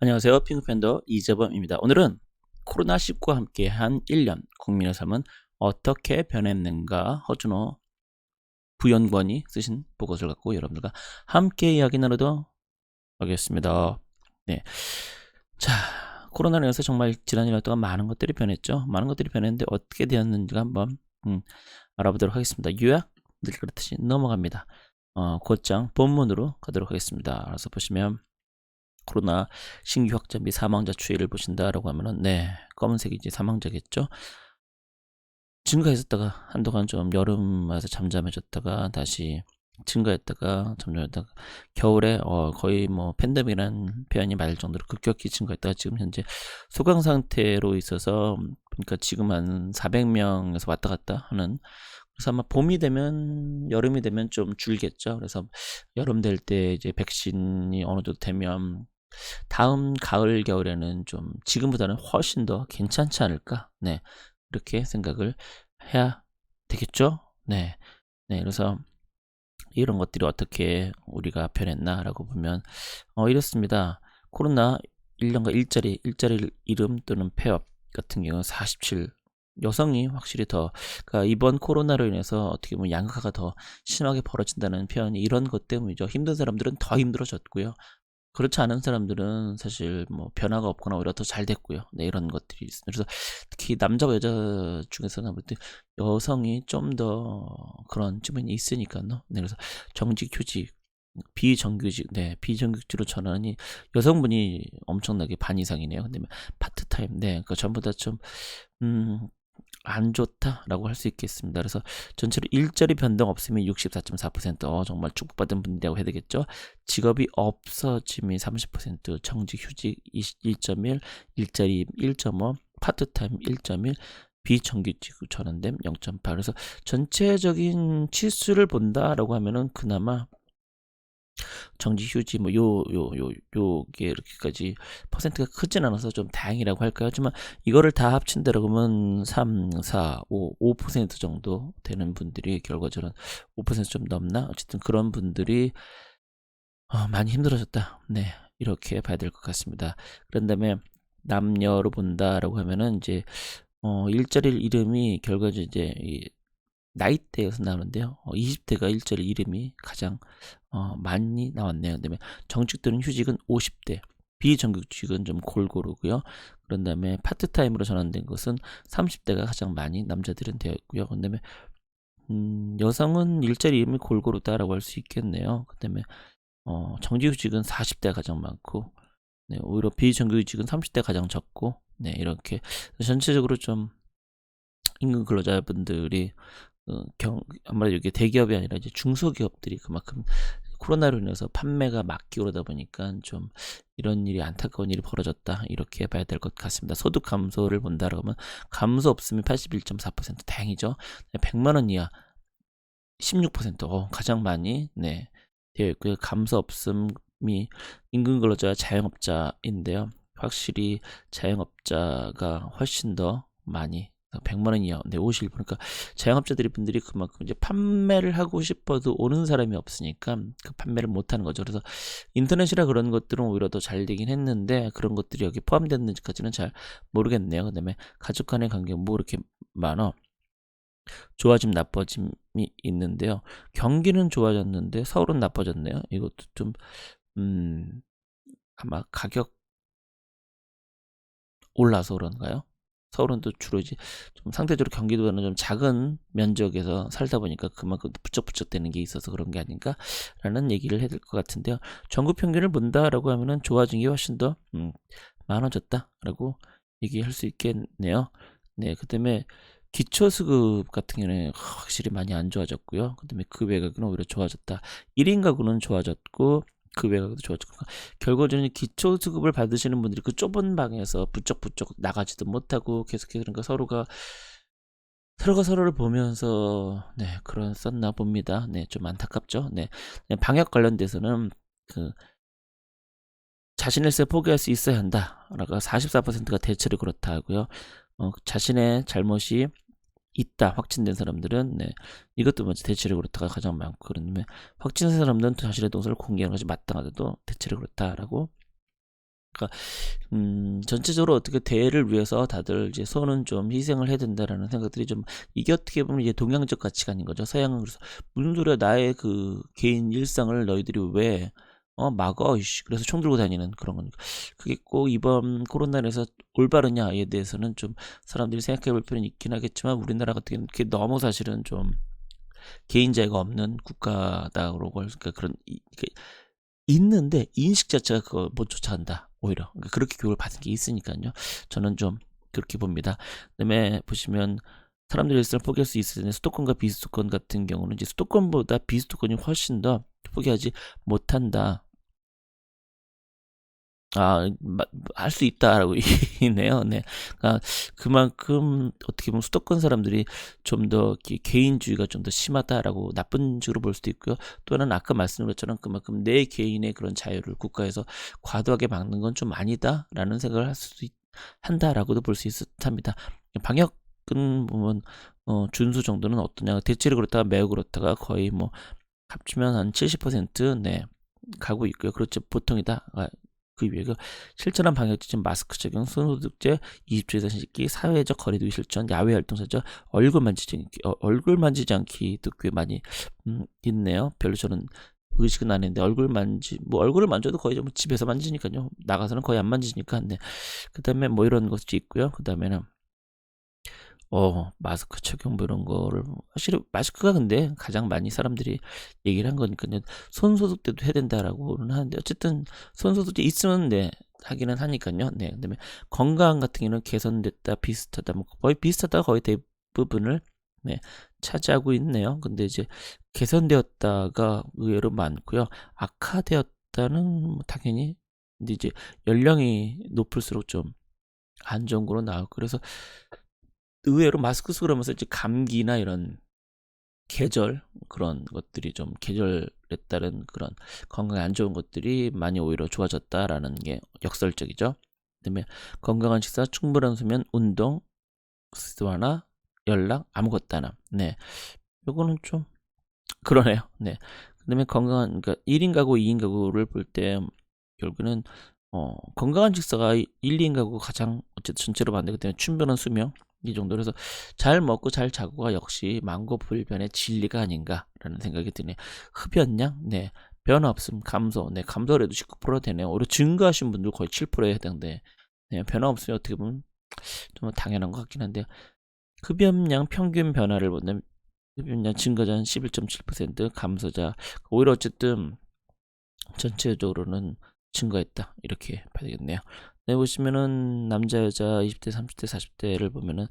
안녕하세요. 핑크팬더 이재범입니다. 오늘은 코로나19와 함께한 1년 국민의 삶은 어떻게 변했는가 허준호 부연관이 쓰신 보고서를 갖고 여러분들과 함께 이야기 나누도록 하겠습니다. 네. 자, 코로나로 인해서 정말 지난 1년 동안 많은 것들이 변했죠. 많은 것들이 변했는데 어떻게 되었는지가 한번 음, 알아보도록 하겠습니다. 요약 늘 그렇듯이 넘어갑니다. 어, 곧장 본문으로 가도록 하겠습니다. 알아서 보시면 코로나 신규 확진 및 사망자 추이를 보신다라고 하면은 네 검은색이 이제 사망자겠죠. 증가했었다가 한동안 좀 여름 와서 잠잠해졌다가 다시 증가했다가 잠잠했다가 겨울에 어 거의 뭐 팬데믹이라는 표현이 맞을 정도로 급격히 증가했다가 지금 현재 소강 상태로 있어서 그러니까 지금 한 400명에서 왔다 갔다 하는 그래서 아마 봄이 되면 여름이 되면 좀 줄겠죠. 그래서 여름 될 때 이제 백신이 어느 정도 되면 다음 가을 겨울에는 좀 지금보다는 훨씬 더 괜찮지 않을까? 네. 이렇게 생각을 해야 되겠죠? 네. 네. 그래서 이런 것들이 어떻게 우리가 변했나라고 보면 어 이렇습니다. 코로나 1년간 일자리 일자리 이름 또는 폐업 같은 경우 47 여성이 확실히 더 그러니까 이번 코로나로 인해서 어떻게 보면 양극화가 더 심하게 벌어진다는 표현이 이런 것 때문이죠. 힘든 사람들은 더 힘들어졌고요. 그렇지 않은 사람들은 사실 뭐 변화가 없거나 오히려 더 잘 됐고요. 네, 이런 것들이 있습니다. 그래서 특히 남자와 여자 중에서는 아무래도 여성이 좀 더 그런 측면이 있으니까요. 네, 그래서 정직, 휴직, 비정규직, 네, 비정규직으로 전환이 여성분이 엄청나게 반 이상이네요. 근데 파트타임, 네, 그 전부 다 좀, 음, 안 좋다라고 할 수 있겠습니다. 그래서 전체로 일자리 변동 없으면 64.4% 어, 정말 축복받은 분이라고 해야 되겠죠. 직업이 없어짐이 30%, 정직 휴직 1.1, 일자리 1.5, 파트타임 1.1, 비정규직 전환됨 0.8. 그래서 전체적인 치수를 본다라고 하면은 그나마 정지 휴지 뭐 요 요 요 요게 이렇게까지 퍼센트가 크진 않아서 좀 다행이라고 할까요? 하지만 이거를 다 합친다고 하면 3, 4, 5, 5% 정도 되는 분들이 결과적으로 5%좀 넘나 어쨌든 그런 분들이 어, 많이 힘들어졌다. 네 이렇게 봐야 될 것 같습니다. 그런 다음에 남녀로 본다라고 하면은 이제 어, 일자리 이름이 결과적으로 이제 이 나이대에서 나오는데요. 어, 20대가 일자리 이름이 가장 어, 많이 나왔네요. 그다음에 정직 또는 휴직은 50대, 비정규직은 좀 골고루고요. 그런 다음에 파트타임으로 전환된 것은 30대가 가장 많이 남자들은 되어 있고요. 그다음에 음, 여성은 일자리 이름이 골고루다라고 할 수 있겠네요. 그다음에 어, 정규직은 40대가 가장 많고 네, 오히려 비정규직은 30대 가장 적고 네, 이렇게 전체적으로 좀 임금 근로자분들이 어, 경, 아무래도 이게 대기업이 아니라 이제 중소기업들이 그만큼 코로나로 인해서 판매가 막기 오르다 보니까 좀 이런 일이 안타까운 일이 벌어졌다 이렇게 봐야 될 것 같습니다. 소득 감소를 본다라고 하면 감소 없으면 81.4% 다행이죠. 100만 원 이하 16% 어, 가장 많이 네 되어 있고요. 감소 없음이 임금 근로자 자영업자인데요. 확실히 자영업자가 훨씬 더 많이 100만 원 이하, 네, 50일 보니까 자영업자들이 분들이 그만큼 이제 판매를 하고 싶어도 오는 사람이 없으니까 그 판매를 못 하는 거죠. 그래서 인터넷이라 그런 것들은 오히려 더 잘 되긴 했는데 그런 것들이 여기 포함됐는지까지는 잘 모르겠네요. 그다음에 가족 간의 관계가 뭐 이렇게 많아? 좋아짐 나빠짐이 있는데요. 경기는 좋아졌는데 서울은 나빠졌네요. 이것도 좀 음, 아마 가격 올라서 그런가요? 서울은 또 주로 이제 좀 상대적으로 경기도는 좀 작은 면적에서 살다 보니까 그만큼 부쩍부쩍 되는 게 있어서 그런 게 아닌가라는 얘기를 해야 될 것 같은데요. 전국 평균을 본다라고 하면은 좋아진 게 훨씬 더 음, 많아졌다라고 얘기할 수 있겠네요. 네, 그다음에 기초수급 같은 경우는 확실히 많이 안 좋아졌고요. 그다음에 급여 가격은 오히려 좋아졌다. 1인 가구는 좋아졌고 그 외곽도 좋아지고 결과적으로 기초 수급을 받으시는 분들이 그 좁은 방에서 부쩍부쩍 나가지도 못하고 계속해서 그러니까 서로가 서로가 서로를 보면서 네 그런 썼나 봅니다. 네 좀 안타깝죠. 네, 네 방역 관련돼서는 그 자신의 세 포기할 수 있어야 한다라고 44%가 대체로 그렇다 하고요. 어, 자신의 잘못이 있다 확진된 사람들은. 네. 이것도 먼저 대체로 그렇다가 가장 많고 그런데 확진된 사람들은 자신의 동선을 공개하는 것이 마땅하다도 대체로 그렇다라고. 그러니까 음, 전체적으로 어떻게 대를 위해서 다들 이제 손은 좀 희생을 해야 된다라는 생각들이 좀 이게 어떻게 보면 이제 동양적 가치관인 거죠. 서양은 그래서 무슨 소리야? 나의 그 개인 일상을 너희들이 왜 어, 막어, 이씨. 그래서 총 들고 다니는 그런 거니까. 그게 꼭 이번 코로나에서 올바르냐에 대해서는 좀 사람들이 생각해 볼 필요는 있긴 하겠지만 우리나라 같은 경우는 그게 너무 사실은 좀 개인자가 없는 국가다 그러고 그러니까 그런 이, 그 있는데 인식 자체가 그거 못 쫓아간다 오히려 그러니까 그렇게 교육을 받은 게 있으니까요 저는 좀 그렇게 봅니다 그 다음에 보시면 사람들이 일상을 포기할 수 있을 텐데 수도권과 비수도권 같은 경우는 이제 수도권보다 비수도권이 훨씬 더 포기하지 못한다 아, 할 수 있다라고 이네요. 네. 그러니까 그만큼 어떻게 보면 수도권 사람들이 좀 더 개인주의가 좀 더 심하다라고 나쁜 식으로 볼 수도 있고요. 또는 아까 말씀드린 것처럼 그만큼 내 개인의 그런 자유를 국가에서 과도하게 막는 건 좀 아니다라는 생각을 할 수도 있, 한다라고도 볼 수 있을 듯합니다. 방역은 보면 어, 준수 정도는 어떠냐? 대체로 그렇다가 매우 그렇다가 거의 뭐 합치면 한 70% 네. 가고 있고요. 그렇죠. 보통이다. 아, 그그 실천한 방역 지침 마스크 적용, 손소독제, 20초 이상 씻기, 사회적 거리두기 실천, 야외 활동사죠, 얼굴 만지지 어, 얼굴 만지지 않기도 꽤 많이 음, 있네요. 별로 저는 의식은 안 했는데 얼굴 만지 뭐 얼굴을 만져도 거의 좀 집에서 만지니까요. 나가서는 거의 안 만지니까. 네. 그다음에 뭐 이런 것이 있고요. 그다음에는 어, 마스크 착용 뭐 이런 거를 사실 마스크가 근데 가장 많이 사람들이 얘기를 한 거니까요. 손 소독 때도 해야 된다라고는 하는데 어쨌든 손 소독제 있으면 네 하기는 하니까요. 네. 그다음에 건강 같은 경우는 개선됐다 비슷하다 뭐 거의 비슷하다 거의 대부분을 네, 차지하고 있네요. 근데 이제 개선되었다가 의외로 많고요. 악화되었다는 뭐 당연히 근데 이제 연령이 높을수록 좀 안 좋은 거로 나오고 그래서 의외로 마스크 쓰고 그러면서 이제 감기나 이런 계절 그런 것들이 좀 계절에 따른 그런 건강에 안 좋은 것들이 많이 오히려 좋아졌다라는 게 역설적이죠. 그다음에 건강한 식사, 충분한 수면, 운동, 습관화, 연락, 아무것도 안 함. 네. 요거는 좀 그러네요. 네. 그다음에 건강한 그러니까 1인 가구, 2인 가구를 볼 때 결국은 어, 건강한 식사가 1, 2인 가구 가장 어쨌든 전체로 봤는데 그때 충분한 수면 이 정도로 해서 잘 먹고 잘 자고가 역시 만고불변의 진리가 아닌가라는 생각이 드네요. 흡연량, 네. 변화 없음, 감소, 네. 감소래도 19% 되네요. 오히려 증가하신 분들 거의 7%에 해당돼. 네. 변화 없으면 어떻게 보면 좀 당연한 것 같긴 한데요. 흡연량 평균 변화를 보면 흡연량 증가자 11.7%, 감소자 오히려 어쨌든 전체적으로는 증가했다 이렇게 봐야 되겠네요. 네, 보시면은 남자 여자 20대 30대 40대를 보면은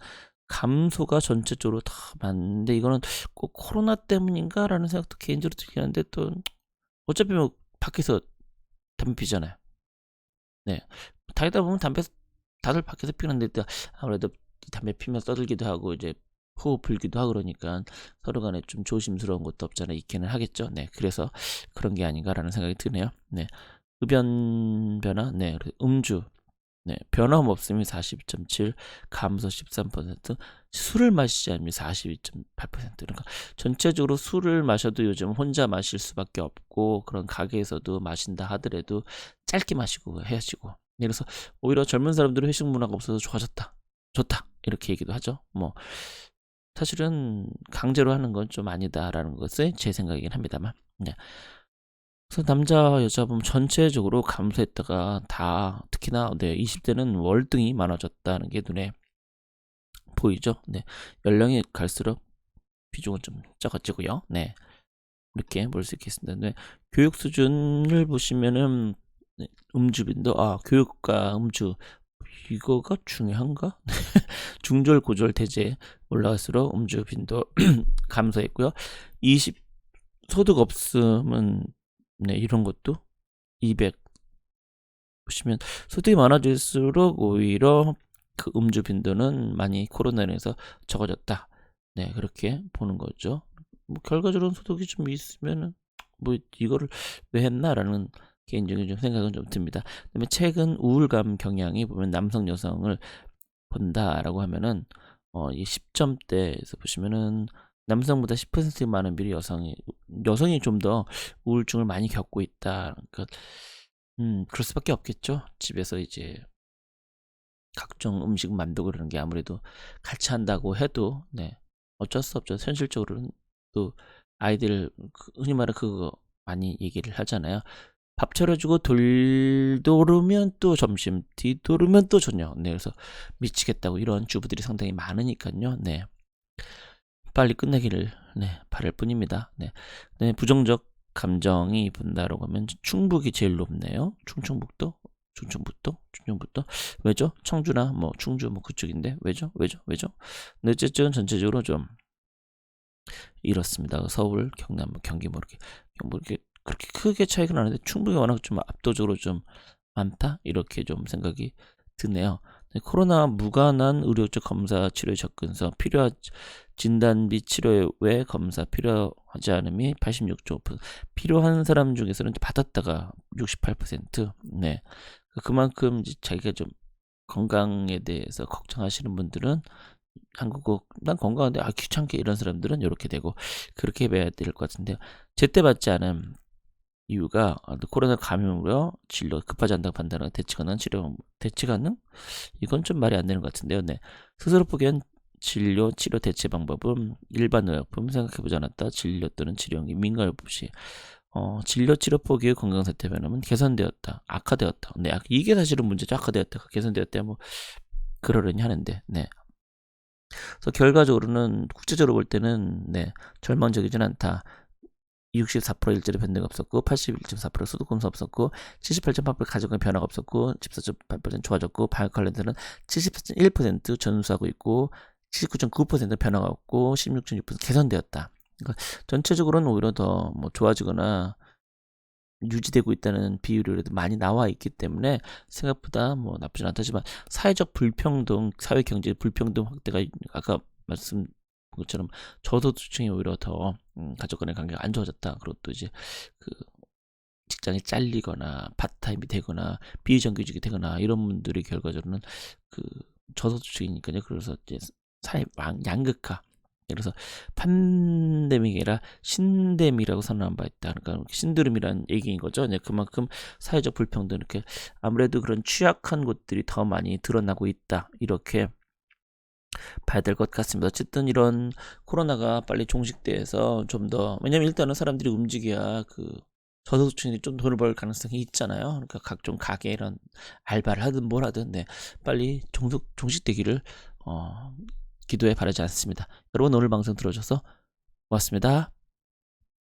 감소가 전체적으로 다 맞는데 이거는 꼭 코로나 때문인가라는 생각도 개인적으로 들긴 하는데 또 어차피 뭐 밖에서 담배 피잖아요. 네. 다니다 보면 담배 다들 밖에서 피는데 아무래도 담배 피면 떠들기도 하고 이제 호흡 불기도 하고 그러니까 서로 간에 좀 조심스러운 것도 없잖아요. 있기는 하겠죠. 네. 그래서 그런 게 아닌가라는 생각이 드네요. 네. 흡연 변화, 네. 음주, 네, 변함없음이 42.7, 감소 13%, 술을 마시지 않으면 42.8%. 그러니까 전체적으로 술을 마셔도 요즘 혼자 마실 수밖에 없고 그런 가게에서도 마신다 하더라도 짧게 마시고 해야지고. 그래서 오히려 젊은 사람들은 회식 문화가 없어서 좋아졌다. 좋다. 이렇게 얘기도 하죠. 뭐 사실은 강제로 하는 건 좀 아니다라는 것이 제 생각이긴 합니다만. 네. 그래서 남자 여자 보면 전체적으로 감소했다가 다 특히나 네 20대는 월등히 많아졌다는 게 눈에 보이죠. 네 연령이 갈수록 비중은 좀 적어지고요. 네 이렇게 볼 수 있겠습니다. 네 교육 수준을 보시면은 네, 음주 빈도 아 교육과 음주 이거가 중요한가? 중졸 고졸 대제 올라갈수록 음주 빈도 감소했고요. 20 소득 없음은 네, 이런 것도 200 보시면 소득이 많아질수록 오히려 그 음주 빈도는 많이 코로나로 인해서 적어졌다. 네, 그렇게 보는 거죠. 뭐 결과적으로 소득이 좀 있으면은 뭐 이거를 왜 했나라는 개인적인 좀 생각은 좀 듭니다. 그다음에 최근 우울감 경향이 보면 남성 여성을 본다라고 하면은 어, 이 10점대에서 보시면은 남성보다 10% 많은 비율 여성이 여성이 좀 더 우울증을 많이 겪고 있다. 그러니까 음, 그럴 수밖에 없겠죠. 집에서 이제 각종 음식 만들고 그러는 게 아무래도 같이 한다고 해도 네 어쩔 수 없죠. 현실적으로는 또 아이들 그 흔히 말하는 그거 많이 얘기를 하잖아요. 밥 차려주고 돌도르면 또 점심, 뒤도르면 또 저녁. 네, 그래서 미치겠다고 이런 주부들이 상당히 많으니까요. 네, 빨리 끝내기를 네 바랄 뿐입니다. 네, 네 부정적 감정이 분다라고 하면 충북이 제일 높네요. 충청북도, 충청북도, 충청북도 왜죠? 청주나 뭐 충주 뭐 그쪽인데 왜죠? 왜죠? 왜죠? 네, 어쨌든 전체적으로 좀 이렇습니다. 서울, 경남, 뭐 경기 뭐 이렇게 뭐 이렇게 그렇게 크게 차이가 나는데 충북이 워낙 좀 압도적으로 좀 많다 이렇게 좀 생각이 드네요. 네, 코로나 무관한 의료적 검사 치료 접근서 필요한 진단 및 치료 외 검사 필요하지 않음이 86.5% 필요한 사람 중에서는 받았다가 68% 네. 그만큼 이제 자기가 좀 건강에 대해서 걱정하시는 분들은 한국어 난 건강한데 아 귀찮게 이런 사람들은 이렇게 되고 그렇게 해야 될 것 같은데 제때 받지 않은 이유가 아, 코로나 감염으로 진료 급하지 않다고 판단하는 대치 가능 치료 대치 가능 이건 좀 말이 안 되는 것 같은데요. 네. 스스로 보기엔 진료 치료 대체 방법은 일반 의약품 생각해보지 않았다. 진료 또는 치료용이 민감요법 시 어, 진료 치료 포기의 건강 상태 변화는 개선되었다. 악화되었다. 네. 악- 이게 사실은 문제죠. 악화되었다. 개선되었다. 뭐 그러려니 하는데. 네. 그래서 결과적으로는 국제적으로 볼 때는 네. 절망적이진 않다. 64% 일자리 변동이 없었고 81.4% 소득 검사 없었고 78.8% 가족의 변화가 없었고 14.8% 좋아졌고 바이오 관련들은 74.1% 전수하고 있고 79.9% 변화가 없고 16.6% 개선되었다. 그러니까 전체적으로는 오히려 더 뭐 좋아지거나 유지되고 있다는 비율이 그래도 많이 나와 있기 때문에 생각보다 뭐 나쁘진 않다지만 사회적 불평등, 사회 경제 불평등 확대가 아까 말씀 것처럼 저소득층이 오히려 더 음, 가족 간의 관계가 안 좋아졌다. 그리고 또 이제 그 직장이 잘리거나 파타임이 되거나 비정규직이 되거나 이런 분들이 결과적으로는 그 저소득층이니까요. 그래서 이제 사회 왕- 양극화 그래서 판데믹이 아니라 신데미라고 선언한 바 있다. 그러니까 신드롬이라는 얘기인 거죠. 네, 그만큼 사회적 불평등 이렇게 아무래도 그런 취약한 곳들이 더 많이 드러나고 있다. 이렇게 봐야 될 것 같습니다. 어쨌든 이런 코로나가 빨리 종식돼서 좀 더 왜냐면 일단은 사람들이 움직여야 그 저소득층이 좀 돈을 벌 가능성이 있잖아요. 그러니까 각종 가게 이런 알바를 하든 뭘 하든 네 빨리 종속 종식되기를 어, 기도해 바라지 않습니다. 여러분 오늘 방송 들어줘서 고맙습니다.